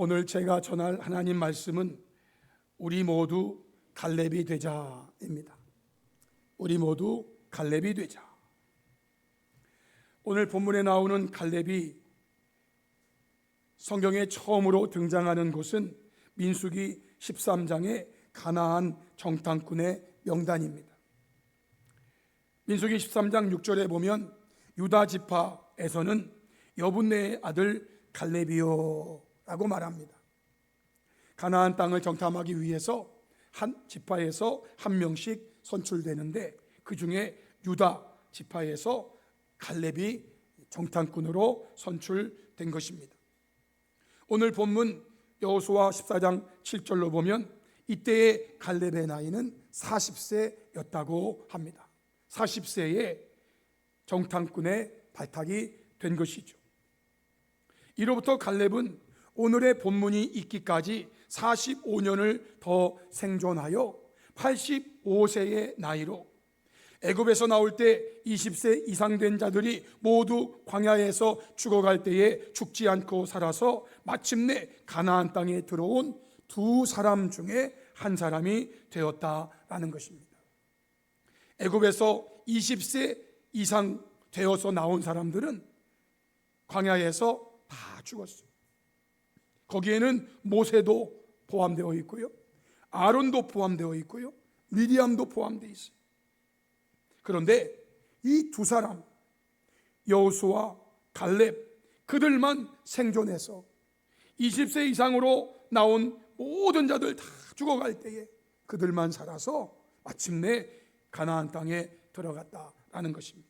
오늘 제가 전할 하나님 말씀은 우리 모두 갈렙이 되자입니다. 우리 모두 갈렙이 되자. 오늘 본문에 나오는 갈렙이 성경에 처음으로 등장하는 곳은 민수기 13장의 가나안 정탐꾼의 명단입니다. 민수기 13장 6절에 보면 유다 지파에서는 여분네의 아들 갈렙이요 라고 말합니다. 가나안 땅을 정탐하기 위해서 한 지파에서 한 명씩 선출되는데 그 중에 유다 지파에서 갈렙이 정탐꾼으로 선출된 것입니다. 오늘 본문 여호수아 14장 7절로 보면 이때의 갈렙의 나이는 40세였다고 합니다. 40세에 정탐꾼의 발탁이 된 것이죠. 이로부터 갈렙은 오늘의 본문이 있기까지 45년을 더 생존하여 85세의 나이로 애굽에서 나올 때 20세 이상 된 자들이 모두 광야에서 죽어갈 때에 죽지 않고 살아서 마침내 가나안 땅에 들어온 두 사람 중에 한 사람이 되었다라는 것입니다. 애굽에서 20세 이상 되어서 나온 사람들은 광야에서 다 죽었어요. 거기에는 모세도 포함되어 있고요. 아론도 포함되어 있고요. 미디암도 포함되어 있어요. 그런데 이 두 사람 여호수와 갈렙 그들만 생존해서 20세 이상으로 나온 모든 자들 다 죽어갈 때에 그들만 살아서 마침내 가나안 땅에 들어갔다라는 것입니다.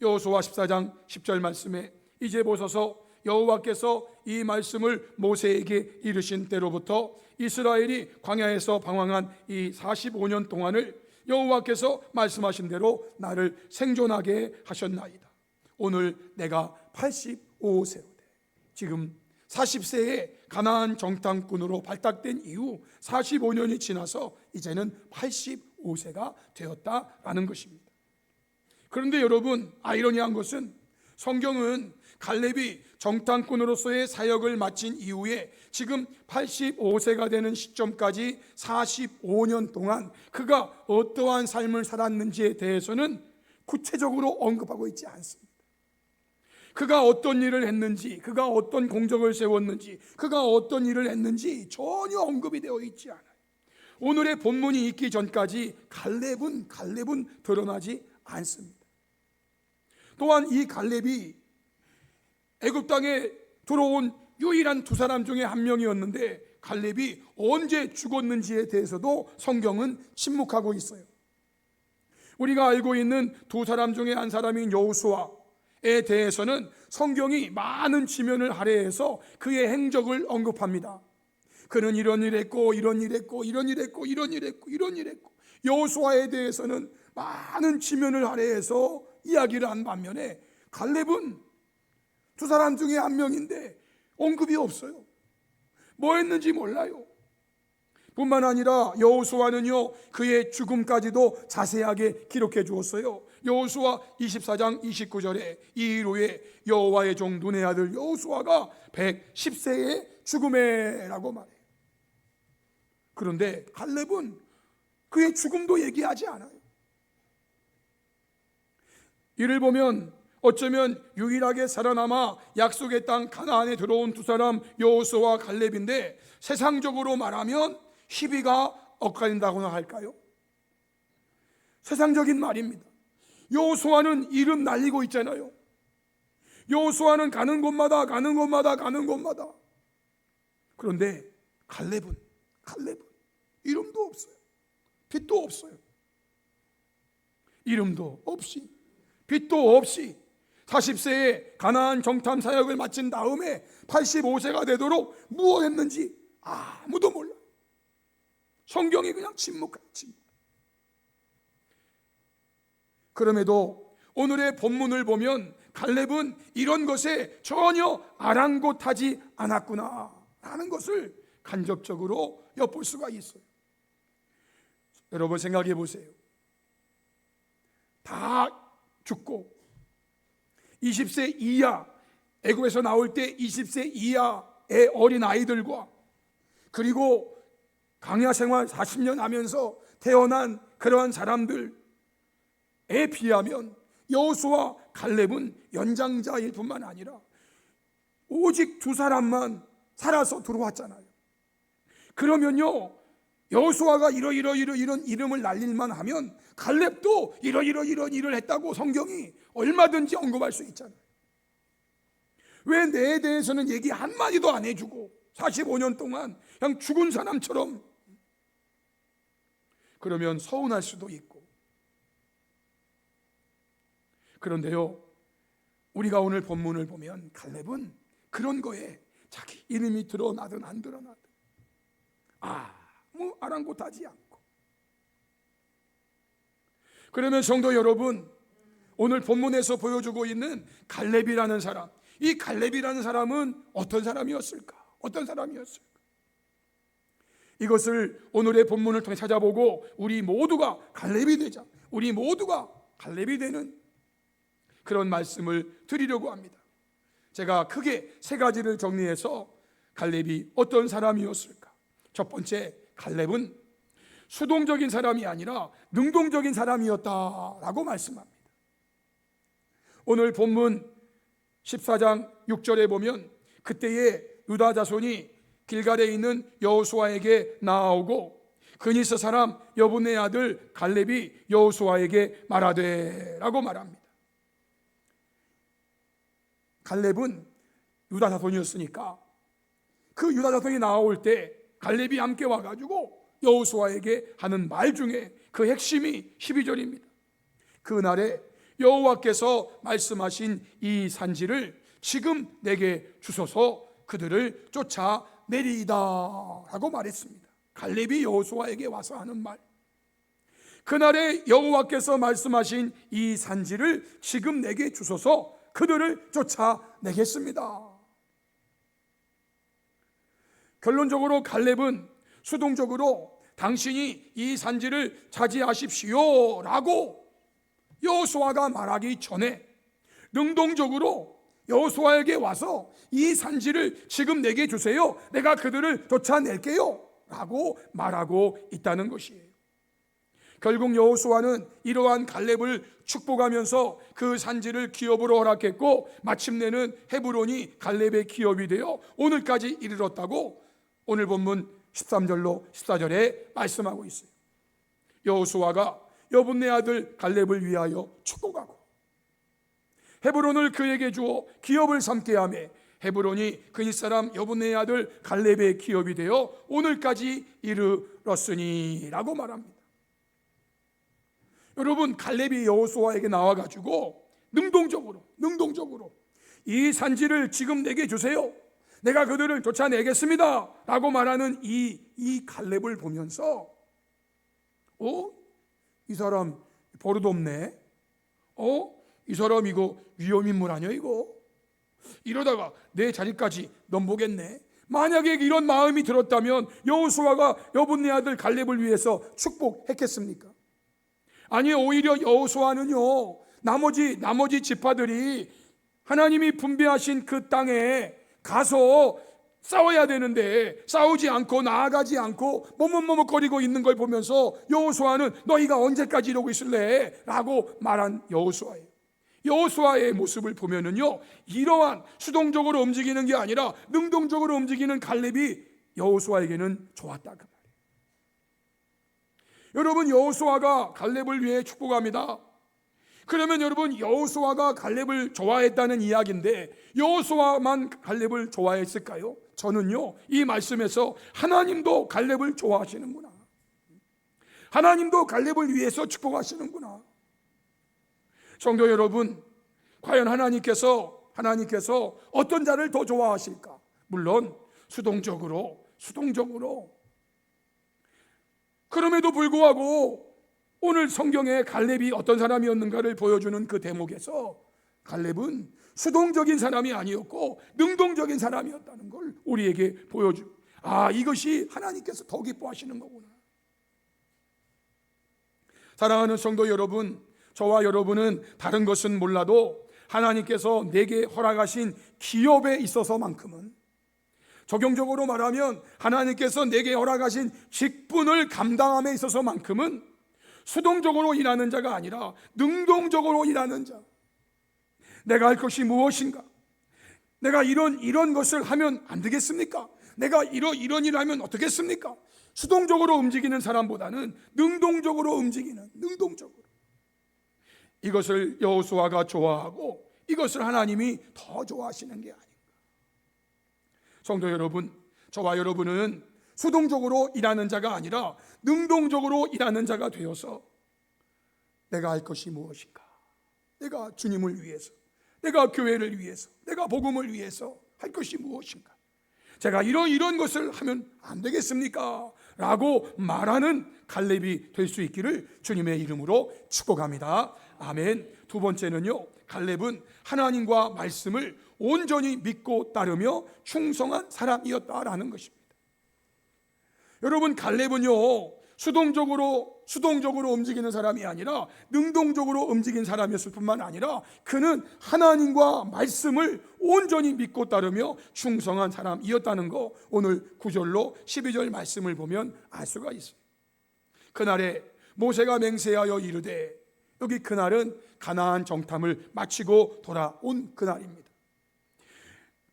여호수아 14장 10절 말씀에 이제 보소서 여호와께서 이 말씀을 모세에게 이르신 때로부터 이스라엘이 광야에서 방황한 이 45년 동안을 여호와께서 말씀하신 대로 나를 생존하게 하셨나이다. 오늘 내가 85세로 돼. 지금 40세에 가나안 정탐꾼으로 발탁된 이후 45년이 지나서 이제는 85세가 되었다라는 것입니다. 그런데 여러분 아이러니한 것은 성경은 갈렙이 정탐꾼으로서의 사역을 마친 이후에 지금 85세가 되는 시점까지 45년 동안 그가 어떠한 삶을 살았는지에 대해서는 구체적으로 언급하고 있지 않습니다. 그가 어떤 일을 했는지, 그가 어떤 공적을 세웠는지, 그가 어떤 일을 했는지 전혀 언급이 되어 있지 않아요. 오늘의 본문이 있기 전까지 갈렙은 갈렙은 드러나지 않습니다. 또한 이 갈렙이 애굽 땅에 들어온 유일한 두 사람 중에 한 명이었는데 갈렙이 언제 죽었는지에 대해서도 성경은 침묵하고 있어요. 우리가 알고 있는 두 사람 중에 한 사람인 여호수아에 대해서는 성경이 많은 지면을 할애해서 그의 행적을 언급합니다. 그는 이런 일 했고 이런 일 했고 이런 일 했고 이런 일 했고 이런 일 했고 여호수아에 대해서는 많은 지면을 할애해서 이야기를 한 반면에 갈렙은 두 사람 중에 한 명인데 언급이 없어요. 뭐 했는지 몰라요. 뿐만 아니라 여호수아는요 그의 죽음까지도 자세하게 기록해 주었어요. 여호수아 24장 29절에 이 이후에 여호와의 종 눈의 아들 여호수아가 110세의 죽음에라고 말해요. 그런데 갈렙은 그의 죽음도 얘기하지 않아요. 이를 보면 어쩌면 유일하게 살아남아 약속의 땅 가나안에 들어온 두 사람 여호수아와 갈렙인데 세상적으로 말하면 희비가 엇갈린다고나 할까요? 세상적인 말입니다. 여호수아는 이름 날리고 있잖아요. 여호수아는 가는 곳마다 가는 곳마다 가는 곳마다 그런데 갈렙은 갈렙은 이름도 없어요. 빛도 없어요. 이름도 없이 빛도 없이 40세에 가나안 정탐 사역을 마친 다음에 85세가 되도록 무엇 했는지 아무도 몰라. 성경이 그냥 침묵해, 침묵. 그럼에도 오늘의 본문을 보면 갈렙은 이런 것에 전혀 아랑곳하지 않았구나 라는 것을 간접적으로 엿볼 수가 있어요. 여러분 생각해 보세요. 다 죽고 20세 이하 애굽에서 나올 때 20세 이하 애 어린 아이들과 그리고 강야 생활 40년 하면서 태어난 그러한 사람들에 비하면 여호수와 갈렙은 연장자일 뿐만 아니라 오직 두 사람만 살아서 들어왔잖아요. 그러면요 여호수아가 이러이러 이러 이런 이름을 날릴만 하면 갈렙도 이러이러 이런 일을 했다고 성경이 얼마든지 언급할 수 있잖아요. 왜 내에 대해서는 얘기 한마디도 안 해주고 45년 동안 그냥 죽은 사람처럼 그러면 서운할 수도 있고 그런데요 우리가 오늘 본문을 보면 갈렙은 그런 거에 자기 이름이 드러나든 안 드러나든 아 무 아랑곳하지 않고 그러면 성도 여러분 오늘 본문에서 보여주고 있는 갈렙이라는 사람 이 갈렙이라는 사람은 어떤 사람이었을까? 어떤 사람이었을까? 이것을 오늘의 본문을 통해 찾아보고 우리 모두가 갈렙이 되자. 우리 모두가 갈렙이 되는 그런 말씀을 드리려고 합니다. 제가 크게 세 가지를 정리해서 갈렙이 어떤 사람이었을까? 첫 번째, 갈렙은 수동적인 사람이 아니라 능동적인 사람이었다라고 말씀합니다. 오늘 본문 14장 6절에 보면 그때에 유다 자손이 길갈에 있는 여호수아에게 나아오고 그니스 사람 여분의 아들 갈렙이 여호수아에게 말하되라고 말합니다. 갈렙은 유다 자손이었으니까 그 유다 자손이 나올 때 갈렙이 함께 와가지고 여호수아에게 하는 말 중에 그 핵심이 12절입니다. 그날에 여호와께서 말씀하신 이 산지를 지금 내게 주소서 그들을 쫓아 내리이다라고 말했습니다. 갈렙이 여호수아에게 와서 하는 말. 그날에 여호와께서 말씀하신 이 산지를 지금 내게 주소서 그들을 쫓아 내겠습니다. 결론적으로 갈렙은 수동적으로 당신이 이 산지를 차지하십시오 라고 여호수아가 말하기 전에 능동적으로 여호수아에게 와서 이 산지를 지금 내게 주세요. 내가 그들을 쫓아낼게요. 라고 말하고 있다는 것이에요. 결국 여호수아는 이러한 갈렙을 축복하면서 그 산지를 기업으로 허락했고 마침내는 헤브론이 갈렙의 기업이 되어 오늘까지 이르렀다고 오늘 본문 13절로 14절에 말씀하고 있어요. 여호수아가 여분네 아들 갈렙을 위하여 축복하고 헤브론을 그에게 주어 기업을 삼게 하매 헤브론이 그이 사람 여분네 아들 갈렙의 기업이 되어 오늘까지 이르렀으니라고 말합니다. 여러분 갈렙이 여호수아에게 나와 가지고 능동적으로 능동적으로 이 산지를 지금 내게 주세요. 내가 그들을 쫓아내겠습니다 라고 말하는 이 이 갈렙을 보면서 어? 이 사람 버릇 없네. 어? 이 사람 이거 위험인물 아니야 이거? 이러다가 내 자리까지 넘보겠네. 만약에 이런 마음이 들었다면 여호수아가 여분네 아들 갈렙을 위해서 축복했겠습니까? 아니 오히려 여호수아는요 나머지 나머지 지파들이 하나님이 분배하신 그 땅에 가서 싸워야 되는데 싸우지 않고 나아가지 않고 머뭇머뭇거리고 있는 걸 보면서 여호수아는 너희가 언제까지 이러고 있을래? 라고 말한 여호수아예요. 여호수아의 모습을 보면은요 이러한 수동적으로 움직이는 게 아니라 능동적으로 움직이는 갈렙이 여호수아에게는 좋았다 그 말이에요. 여러분 여호수아가 갈렙을 위해 축복합니다. 그러면 여러분 여호수아가 갈렙을 좋아했다는 이야기인데 여호수아만 갈렙을 좋아했을까요? 저는요 이 말씀에서 하나님도 갈렙을 좋아하시는구나. 하나님도 갈렙을 위해서 축복하시는구나. 성도 여러분, 과연 하나님께서 하나님께서 어떤 자를 더 좋아하실까? 물론 수동적으로 수동적으로 그럼에도 불구하고 오늘 성경에 갈렙이 어떤 사람이었는가를 보여주는 그 대목에서 갈렙은 수동적인 사람이 아니었고 능동적인 사람이었다는 걸 우리에게 보여주. 아, 이것이 하나님께서 더 기뻐하시는 거구나. 사랑하는 성도 여러분, 저와 여러분은 다른 것은 몰라도 하나님께서 내게 허락하신 기업에 있어서만큼은 적용적으로 말하면 하나님께서 내게 허락하신 직분을 감당함에 있어서만큼은 수동적으로 일하는 자가 아니라 능동적으로 일하는 자. 내가 할 것이 무엇인가? 내가 이런 이런 것을 하면 안 되겠습니까? 내가 이런 이런 일을 하면 어떻겠습니까? 수동적으로 움직이는 사람보다는 능동적으로 움직이는 능동적으로 이것을 여호수아가 좋아하고 이것을 하나님이 더 좋아하시는 게 아닌가. 성도 여러분, 저와 여러분은 수동적으로 일하는 자가 아니라 능동적으로 일하는 자가 되어서 내가 할 것이 무엇인가? 내가 주님을 위해서, 내가 교회를 위해서, 내가 복음을 위해서 할 것이 무엇인가? 제가 이런 이런 것을 하면 안 되겠습니까? 라고 말하는 갈렙이 될 수 있기를 주님의 이름으로 축복합니다. 아멘. 두 번째는요. 갈렙은 하나님과 말씀을 온전히 믿고 따르며 충성한 사람이었다라는 것입니다. 여러분 갈렙은요. 수동적으로 수동적으로 움직이는 사람이 아니라 능동적으로 움직인 사람이었을 뿐만 아니라 그는 하나님과 말씀을 온전히 믿고 따르며 충성한 사람이었다는 거 오늘 9절로 12절 말씀을 보면 알 수가 있습니다. 그날에 모세가 맹세하여 이르되 여기 그날은 가나안 정탐을 마치고 돌아온 그날입니다.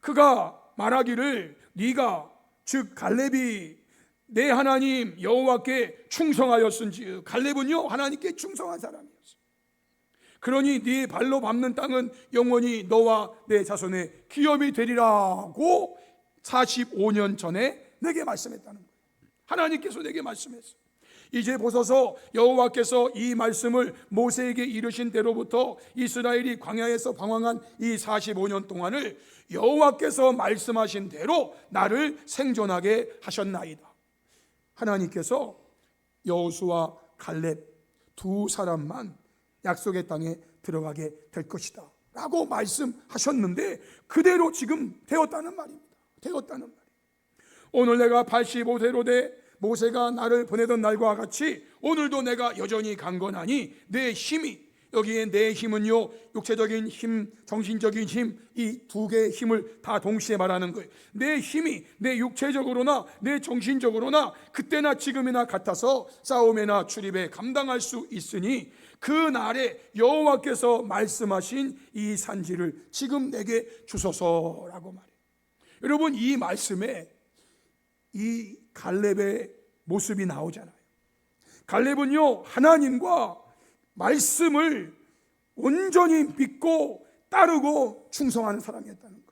그가 말하기를 네가 즉 갈렙이 내 하나님 여호와께 충성하였은지 갈렙은요 하나님께 충성한 사람이었어. 그러니 네 발로 밟는 땅은 영원히 너와 내 자손의 기업이 되리라고 45년 전에 내게 말씀했다는 거예요. 하나님께서 내게 말씀했어. 이제 보소서 여호와께서 이 말씀을 모세에게 이르신 대로부터 이스라엘이 광야에서 방황한 이 45년 동안을 여호와께서 말씀하신 대로 나를 생존하게 하셨나이다. 하나님께서 여호수와 갈렙 두 사람만 약속의 땅에 들어가게 될 것이다. 라고 말씀하셨는데 그대로 지금 되었다는 말입니다. 되었다는 말이에요. 오늘 내가 85세로 돼 모세가 나를 보내던 날과 같이 오늘도 내가 여전히 강건하니 내 힘이 여기에 내 힘은요 육체적인 힘, 정신적인 힘 이 두 개의 힘을 다 동시에 말하는 거예요. 내 힘이 내 육체적으로나 내 정신적으로나 그때나 지금이나 같아서 싸움이나 출입에 감당할 수 있으니 그 날에 여호와께서 말씀하신 이 산지를 지금 내게 주소서라고 말해요. 여러분 이 말씀에 이 갈렙의 모습이 나오잖아요. 갈렙은요 하나님과 말씀을 온전히 믿고 따르고 충성하는 사람이었다는 거예요.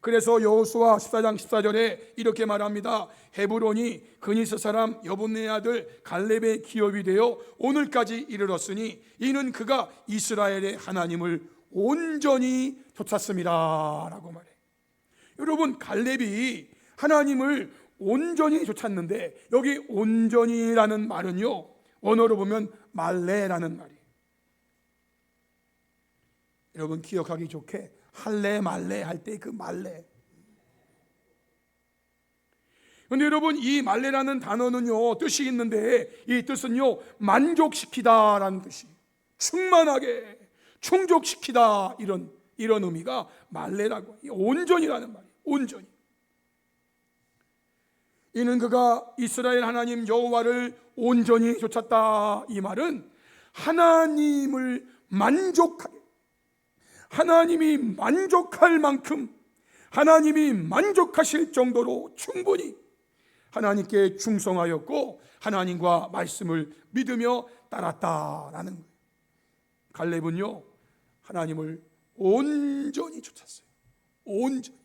그래서 여호수아 14장 14절에 이렇게 말합니다. 헤브론이 그니스 사람 여분네 아들 갈렙의 기업이 되어 오늘까지 이르렀으니 이는 그가 이스라엘의 하나님을 온전히 좇았습니다라고 말해. 여러분 갈렙이 하나님을 온전히 좇았는데 여기 온전히라는 말은요 원어로 보면 말레라는 말이에요. 여러분 기억하기 좋게 할래 말래 할 때 그 말래. 근데 여러분 이 말레라는 단어는요 뜻이 있는데 이 뜻은요 만족시키다라는 뜻이 충만하게 충족시키다 이런 이런 의미가 말레라고 온전이라는 말이에요 온전히 이는 그가 이스라엘 하나님 여호와를 온전히 쫓았다 이 말은 하나님을 만족하게 하나님이 만족할 만큼 하나님이 만족하실 정도로 충분히 하나님께 충성하였고 하나님과 말씀을 믿으며 따랐다라는. 갈렙은요 하나님을 온전히 쫓았어요. 온전히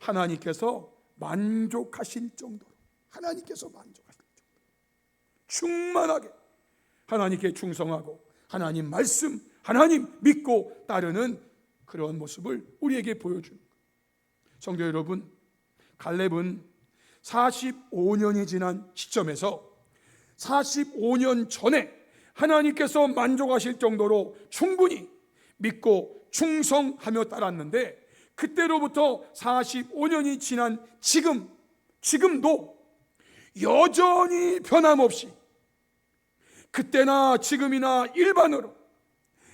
하나님께서 만족하실 정도로 하나님께서 만족하실 정도로 충만하게 하나님께 충성하고 하나님 말씀 하나님 믿고 따르는 그런 모습을 우리에게 보여주는 거예요. 성도 여러분 갈렙은 45년이 지난 시점에서 45년 전에 하나님께서 만족하실 정도로 충분히 믿고 충성하며 따랐는데 그때로부터 45년이 지난 지금, 지금도 여전히 변함없이 그때나 지금이나 일반으로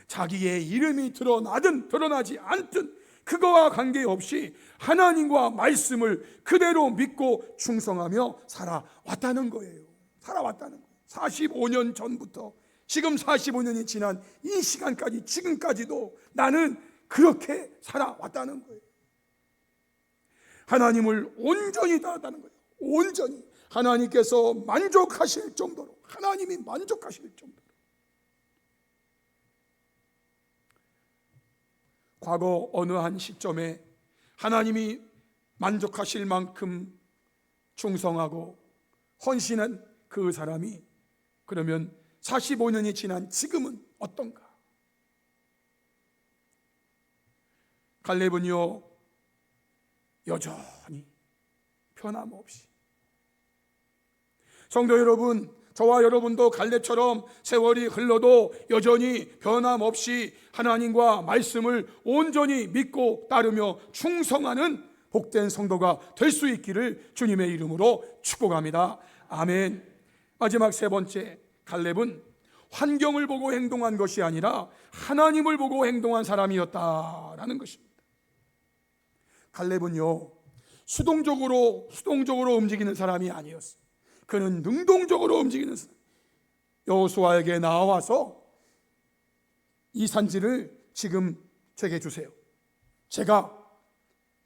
자기의 이름이 드러나든 드러나지 않든 그거와 관계없이 하나님과 말씀을 그대로 믿고 충성하며 살아왔다는 거예요. 살아왔다는 거예요. 45년 전부터 지금 45년이 지난 이 시간까지 지금까지도 나는 그렇게 살아왔다는 거예요. 하나님을 온전히 따랐다는 거예요. 온전히 하나님께서 만족하실 정도로 하나님이 만족하실 정도로 과거 어느 한 시점에 하나님이 만족하실 만큼 충성하고 헌신한 그 사람이 그러면 45년이 지난 지금은 어떤가? 갈렙은요 여전히 변함없이 성도 여러분 저와 여러분도 갈렙처럼 세월이 흘러도 여전히 변함없이 하나님과 말씀을 온전히 믿고 따르며 충성하는 복된 성도가 될 수 있기를 주님의 이름으로 축복합니다. 아멘. 마지막 세 번째 갈렙은 환경을 보고 행동한 것이 아니라 하나님을 보고 행동한 사람이었다라는 것입니다. 갈렙은요 수동적으로 수동적으로 움직이는 사람이 아니었어요. 그는 능동적으로 움직이는. 여호수아에게 나와서 이 산지를 지금 제게 주세요. 제가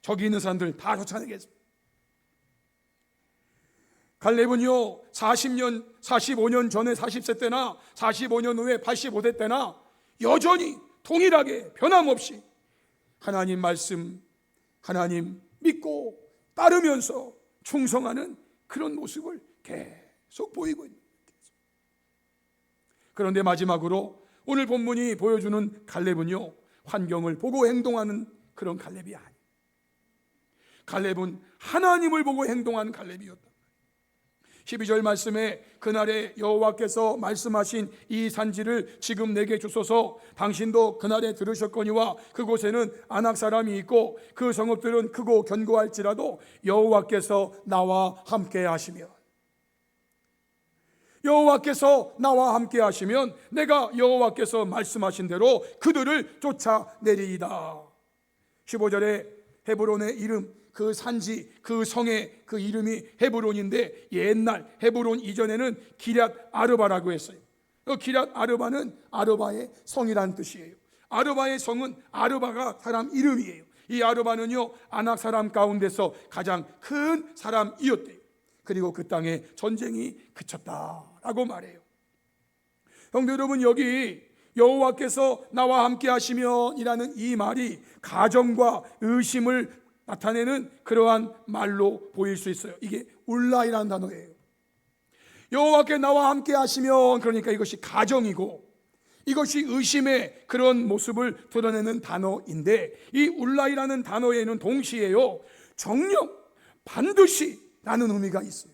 저기 있는 사람들 다 쫓아내겠습니다. 갈렙은요 40년 45년 전에 40세 때나 45년 후에 85세 때나 여전히 동일하게 변함없이 하나님 말씀 하나님 믿고 따르면서 충성하는 그런 모습을 계속 보이고 있는 거예요. 그런데 마지막으로 오늘 본문이 보여주는 갈렙은요 환경을 보고 행동하는 그런 갈렙이 아니. 갈렙은 하나님을 보고 행동하는 갈렙이었다. 12절 말씀에 그날에 여호와께서 말씀하신 이 산지를 지금 내게 주소서 당신도 그날에 들으셨거니와 그곳에는 안악 사람이 있고 그 성읍들은 크고 견고할지라도 여호와께서 나와 함께 하시며 여호와께서 나와 함께 하시면 내가 여호와께서 말씀하신 대로 그들을 쫓아내리이다. 15절에 헤브론의 이름 그 산지 그 성의 그 이름이 헤브론인데 옛날 헤브론 이전에는 기럇 아르바라고 했어요. 그 기럇 아르바는 아르바의 성이란 뜻이에요. 아르바의 성은 아르바가 사람 이름이에요. 이 아르바는요 아낙 사람 가운데서 가장 큰 사람이었대요. 그리고 그 땅에 전쟁이 그쳤다라고 말해요. 형제 여러분 여기 여호와께서 나와 함께 하시면이라는 이 말이 가정과 의심을 나타내는 그러한 말로 보일 수 있어요. 이게 울라이라는 단어예요. 여호와께 나와 함께 하시면 그러니까 이것이 가정이고 이것이 의심의 그런 모습을 드러내는 단어인데 이 울라이라는 단어에는 동시에요 정령 반드시 라는 의미가 있어요.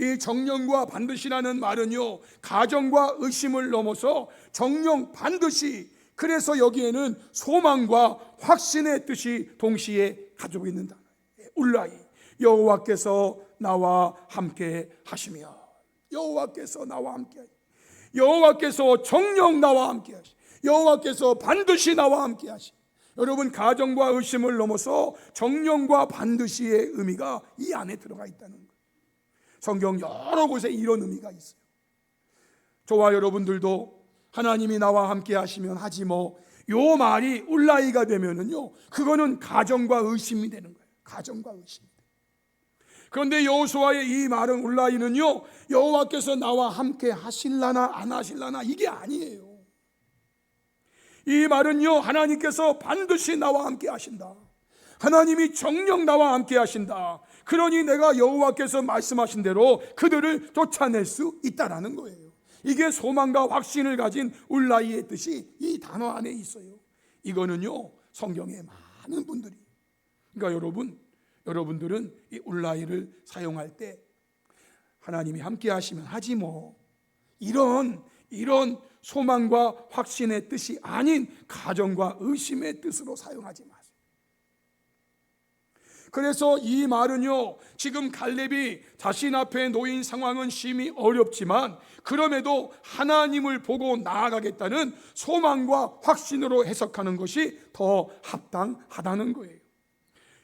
이 정령과 반드시라는 말은요, 가정과 의심을 넘어서 정령 반드시 그래서 여기에는 소망과 확신의 뜻이 동시에 가지고 있는 단어예요. 울라이 여호와께서 나와 함께 하시며 여호와께서 나와 함께 여호와께서 정령 나와 함께 하시 여호와께서 반드시 나와 함께 하시 여러분 가정과 의심을 넘어서 정령과 반드시의 의미가 이 안에 들어가 있다는 거예요. 성경 여러 곳에 이런 의미가 있어요. 저와 여러분들도 하나님이 나와 함께 하시면 하지 뭐 요 말이 울라이가 되면은요 그거는 가정과 의심이 되는 거예요. 가정과 의심. 그런데 여호수아의 이 말은 울라이는요 여호와께서 나와 함께 하실라나 안 하실라나 이게 아니에요. 이 말은요, 하나님께서 반드시 나와 함께 하신다. 하나님이 정령 나와 함께 하신다. 그러니 내가 여호와께서 말씀하신 대로 그들을 쫓아낼 수 있다라는 거예요. 이게 소망과 확신을 가진 울라이의 뜻이 이 단어 안에 있어요. 이거는요, 성경에 많은 분들이. 그러니까 여러분, 여러분들은 이 울라이를 사용할 때 하나님이 함께 하시면 하지 뭐. 이런, 이런 소망과 확신의 뜻이 아닌 가정과 의심의 뜻으로 사용하지 마세요. 그래서 이 말은요, 지금 갈렙이 자신 앞에 놓인 상황은 심히 어렵지만, 그럼에도 하나님을 보고 나아가겠다는 소망과 확신으로 해석하는 것이 더 합당하다는 거예요.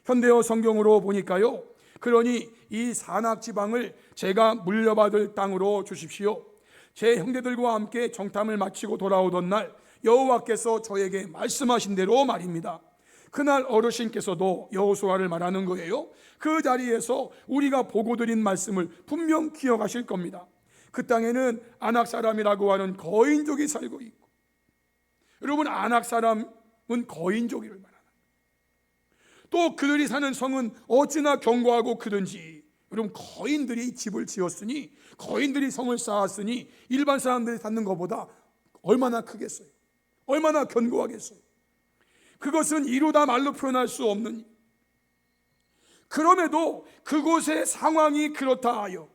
현대어 성경으로 보니까요, 그러니 이 산악 지방을 제가 물려받을 땅으로 주십시오. 제 형제들과 함께 정탐을 마치고 돌아오던 날 여호와께서 저에게 말씀하신 대로 말입니다. 그날 어르신께서도 여호수아를 말하는 거예요. 그 자리에서 우리가 보고 드린 말씀을 분명 기억하실 겁니다. 그 땅에는 아낙 사람이라고 하는 거인족이 살고 있고 여러분 아낙 사람은 거인족이를 말하는 또 그들이 사는 성은 어찌나 견고하고 크든지 여러분 거인들이 집을 지었으니 거인들이 성을 쌓았으니 일반 사람들이 쌓는 것보다 얼마나 크겠어요? 얼마나 견고하겠어요? 그것은 이루다 말로 표현할 수 없는 일. 그럼에도 그곳의 상황이 그렇다 하여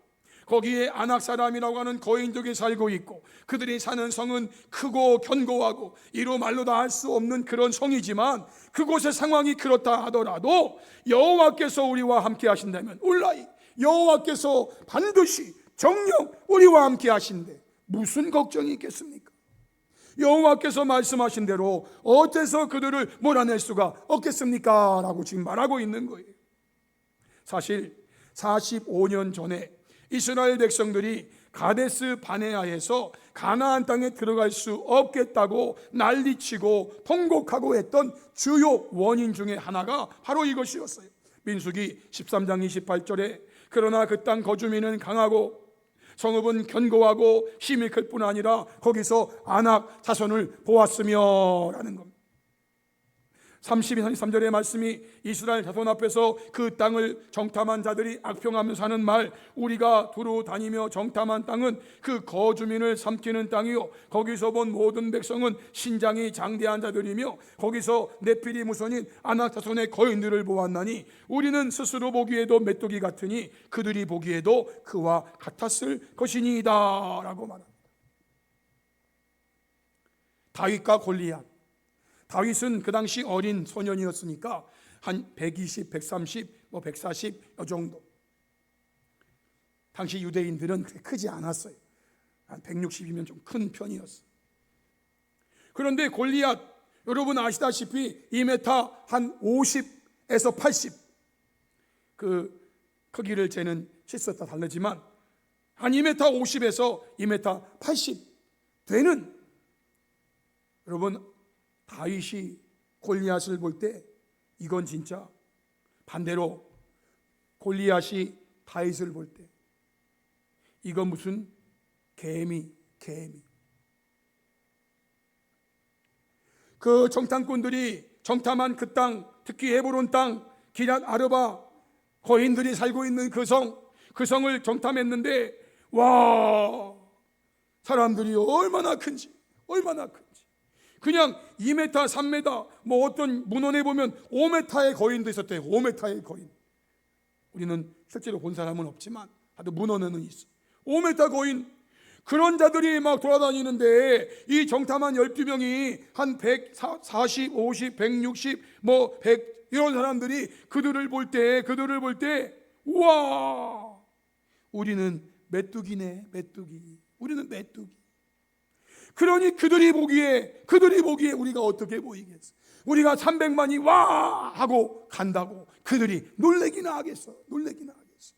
거기에 아낙 사람이라고 하는 거인족이 살고 있고 그들이 사는 성은 크고 견고하고 이루 말로 다 할 수 없는 그런 성이지만 그곳의 상황이 그렇다 하더라도 여호와께서 우리와 함께 하신다면 울라이 여호와께서 반드시 정령 우리와 함께 하신데 무슨 걱정이 있겠습니까? 여호와께서 말씀하신 대로 어째서 그들을 몰아낼 수가 없겠습니까? 라고 지금 말하고 있는 거예요. 사실 45년 전에 이스라엘 백성들이 가데스 바네아에서 가나안 땅에 들어갈 수 없겠다고 난리치고 통곡하고 했던 주요 원인 중에 하나가 바로 이것이었어요. 민수기 13장 28절에 그러나 그 땅 거주민은 강하고 성읍은 견고하고 힘이 클 뿐 아니라 거기서 안악 자손을 보았으며 라는 겁니다. 32, 33절의 말씀이 이스라엘 자손 앞에서 그 땅을 정탐한 자들이 악평하면서 하는 말 우리가 두루 다니며 정탐한 땅은 그 거주민을 삼키는 땅이요. 거기서 본 모든 백성은 신장이 장대한 자들이며 거기서 네필이 무선인 아낙 자손의 거인들을 보았나니 우리는 스스로 보기에도 메뚜기 같으니 그들이 보기에도 그와 같았을 것이니이다 라고 말합니다. 다윗과 골리앗 다윗은 그 당시 어린 소년이었으니까 한 120, 130, 뭐 140, 요 정도. 당시 유대인들은 그렇게 크지 않았어요. 한 160이면 좀 큰 편이었어요. 그런데 골리앗, 여러분 아시다시피 2m 한 50에서 80. 그 크기를 재는 따라 다르지만 한 2m 50에서 2m 80 되는 여러분 다윗이 골리앗을 볼 때 이건 진짜 반대로 골리앗이 다윗을 볼 때 이건 무슨 개미 개미. 그 정탐꾼들이 정탐한 그 땅 특히 헤브론 땅 기랏 아르바 거인들이 살고 있는 그 성, 그 성을 정탐했는데 와 사람들이 얼마나 큰지 얼마나 큰지 그냥 2m, 3m, 뭐 어떤 문헌에 보면 5m의 거인도 있었대요. 5m의 거인. 우리는 실제로 본 사람은 없지만 하도 문헌에는 있어. 5m 거인. 그런 자들이 막 돌아다니는데 이 정탐한 12명이 한 140, 50, 160, 뭐 100 이런 사람들이 그들을 볼 때, 그들을 볼 때, 우와! 우리는 메뚜기네, 메뚜기. 우리는 메뚜기. 그러니 그들이 보기에 그들이 보기에 우리가 어떻게 보이겠어? 우리가 300만이 와 하고 간다고 그들이 놀래기나 하겠어. 놀래기나 하겠어.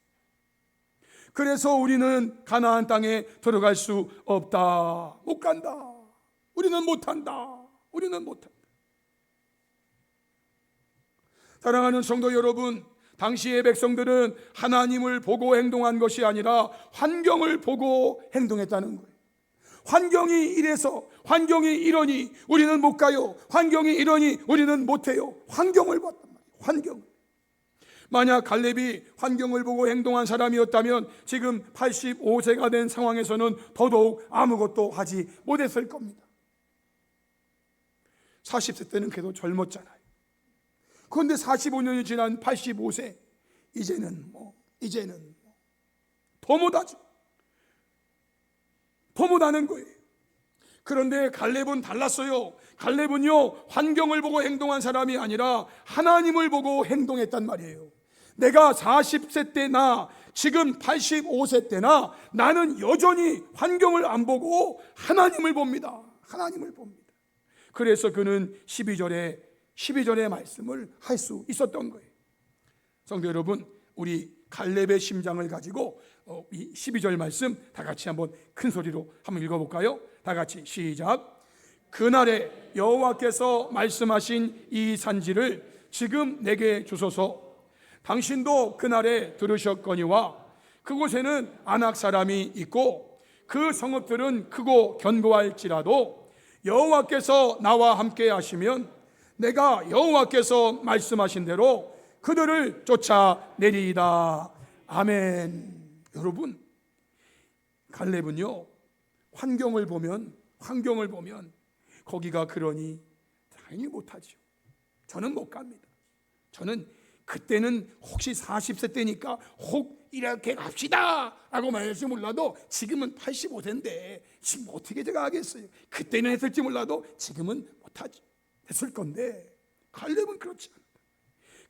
그래서 우리는 가나안 땅에 들어갈 수 없다. 못 간다. 우리는 못 한다. 우리는 못 한다. 사랑하는 성도 여러분, 당시의 백성들은 하나님을 보고 행동한 것이 아니라 환경을 보고 행동했다는 거예요. 환경이 이래서 환경이 이러니 우리는 못 가요. 환경이 이러니 우리는 못 해요. 환경을 봤단 말이에요. 환경. 만약 갈렙이 환경을 보고 행동한 사람이었다면 지금 85세가 된 상황에서는 더더욱 아무것도 하지 못했을 겁니다. 40세 때는 그래도 젊었잖아요. 그런데 45년이 지난 85세 이제는 뭐 이제는 더 못하죠. 더 못하는 거예요. 그런데 갈렙은 달랐어요. 갈렙은요 환경을 보고 행동한 사람이 아니라 하나님을 보고 행동했단 말이에요. 내가 40세 때나 지금 85세 때나 나는 여전히 환경을 안 보고 하나님을 봅니다. 하나님을 봅니다. 그래서 그는 12절에 12절의 말씀을 할 수 있었던 거예요. 성도 여러분, 우리 갈렙의 심장을 가지고 어, 이 12절 말씀 다 같이 한번 큰 소리로 한번 읽어볼까요? 다 같이 시작. 그날에 여호와께서 말씀하신 이 산지를 지금 내게 주소서. 당신도 그날에 들으셨거니와 그곳에는 안악 사람이 있고 그 성읍들은 크고 견고할지라도 여호와께서 나와 함께 하시면 내가 여호와께서 말씀하신 대로 그들을 쫓아내리이다. 아멘. 여러분, 갈렙은요 환경을 보면 환경을 보면 거기가 그러니 당연히 못하죠. 저는 못 갑니다. 저는 그때는 혹시 40세 때니까 혹 이렇게 갑시다 라고 말할지 몰라도 지금은 85세인데 지금 어떻게 제가 하겠어요 그때는 했을지 몰라도 지금은 못하지 했을 건데 갈렙은 그렇지 않다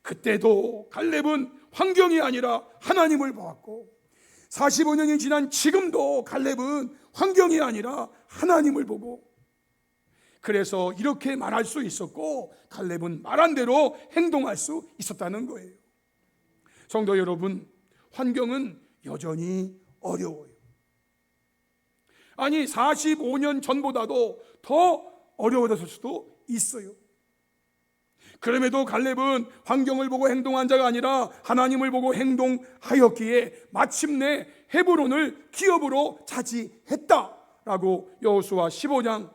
그때도 갈렙은 환경이 아니라 하나님을 보았고 45년이 지난 지금도 갈렙은 환경이 아니라 하나님을 보고 그래서 이렇게 말할 수 있었고 갈렙은 말한 대로 행동할 수 있었다는 거예요. 성도 여러분, 환경은 여전히 어려워요. 아니 45년 전보다도 더 어려워졌을 수도 있어요. 그럼에도 갈렙은 환경을 보고 행동한 자가 아니라 하나님을 보고 행동하였기에 마침내 헤브론을 기업으로 차지했다라고 여호수아 15장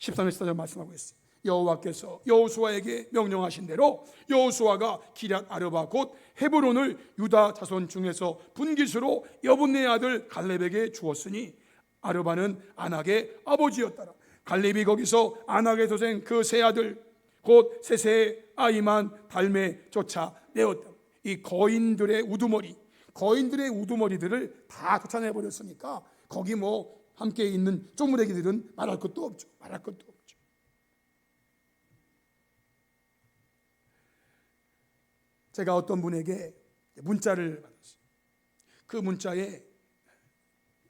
13절 14절 말씀하고 있어요. 여호와께서 여호수아에게 명령하신 대로 여호수아가 기럇 아르바 곧 헤브론을 유다 자손 중에서 분깃으로 여분네 아들 갈렙에게 주었으니 아르바는 아낙의 아버지였더라. 갈렙이 거기서 아낙의 도생 그 세 아들 곧 세세의 아이만 달매 쫓아내었다. 이 거인들의 우두머리, 거인들의 우두머리들을 다 쫓아내 버렸으니까 거기 뭐 함께 있는 쪼무레기들은 말할 것도 없죠. 말할 것도 없죠. 제가 어떤 분에게 문자를 받았어요. 그 문자에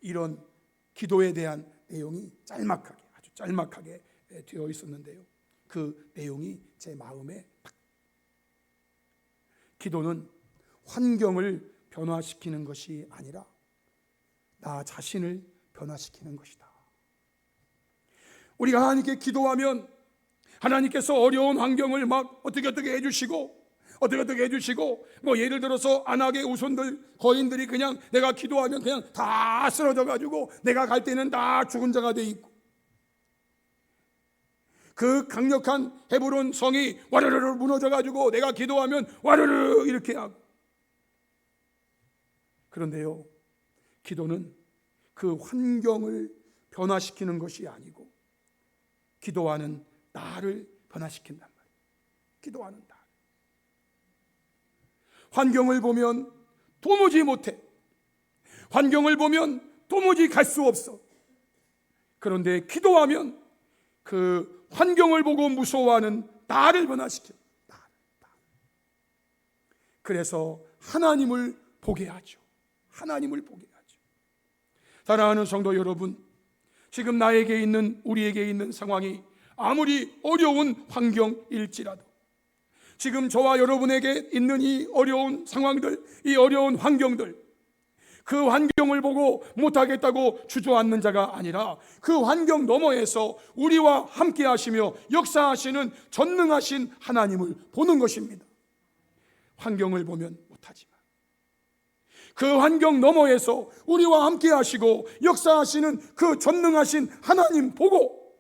이런 기도에 대한 내용이 짤막하게 아주 짤막하게 되어 있었는데요. 그 내용이 제 마음에 딱 기도는 환경을 변화시키는 것이 아니라 나 자신을 변화시키는 것이다. 우리가 하나님께 기도하면 하나님께서 어려운 환경을 막 어떻게 어떻게 해주시고 어떻게 어떻게 해주시고 뭐 예를 들어서 안하게 우손들 거인들이 그냥 내가 기도하면 그냥 다 쓰러져 가지고 내가 갈 때는 다 죽은 자가 돼 있고 그 강력한 헤브론 성이 와르르르 무너져 가지고 내가 기도하면 와르르 이렇게 하고 그런데요 기도는 그 환경을 변화시키는 것이 아니고 기도하는 나를 변화시킨단 말이에요. 기도하는 나. 환경을 보면 도무지 못해. 환경을 보면 도무지 갈 수 없어. 그런데 기도하면 그 환경을 보고 무서워하는 나를 변화시켜. 그래서 하나님을 보게 하죠. 하나님을 보게 하죠. 사랑하는 성도 여러분, 지금 나에게 있는 우리에게 있는 상황이 아무리 어려운 환경일지라도 지금 저와 여러분에게 있는 이 어려운 상황들, 이 어려운 환경들, 그 환경을 보고 못하겠다고 주저앉는 자가 아니라 그 환경 너머에서 우리와 함께 하시며 역사하시는 전능하신 하나님을 보는 것입니다. 환경을 보면 못하지만 그 환경 너머에서 우리와 함께 하시고 역사하시는 그 전능하신 하나님 보고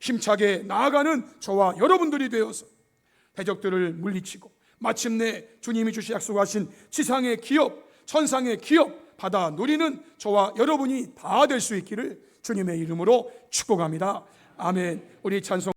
힘차게 나아가는 저와 여러분들이 되어서 대적들을 물리치고 마침내 주님이 주시 약속하신 지상의 기업, 천상의 기업 받아 누리는 저와 여러분이 다 될 수 있기를 주님의 이름으로 축복합니다. 아멘. 우리 찬송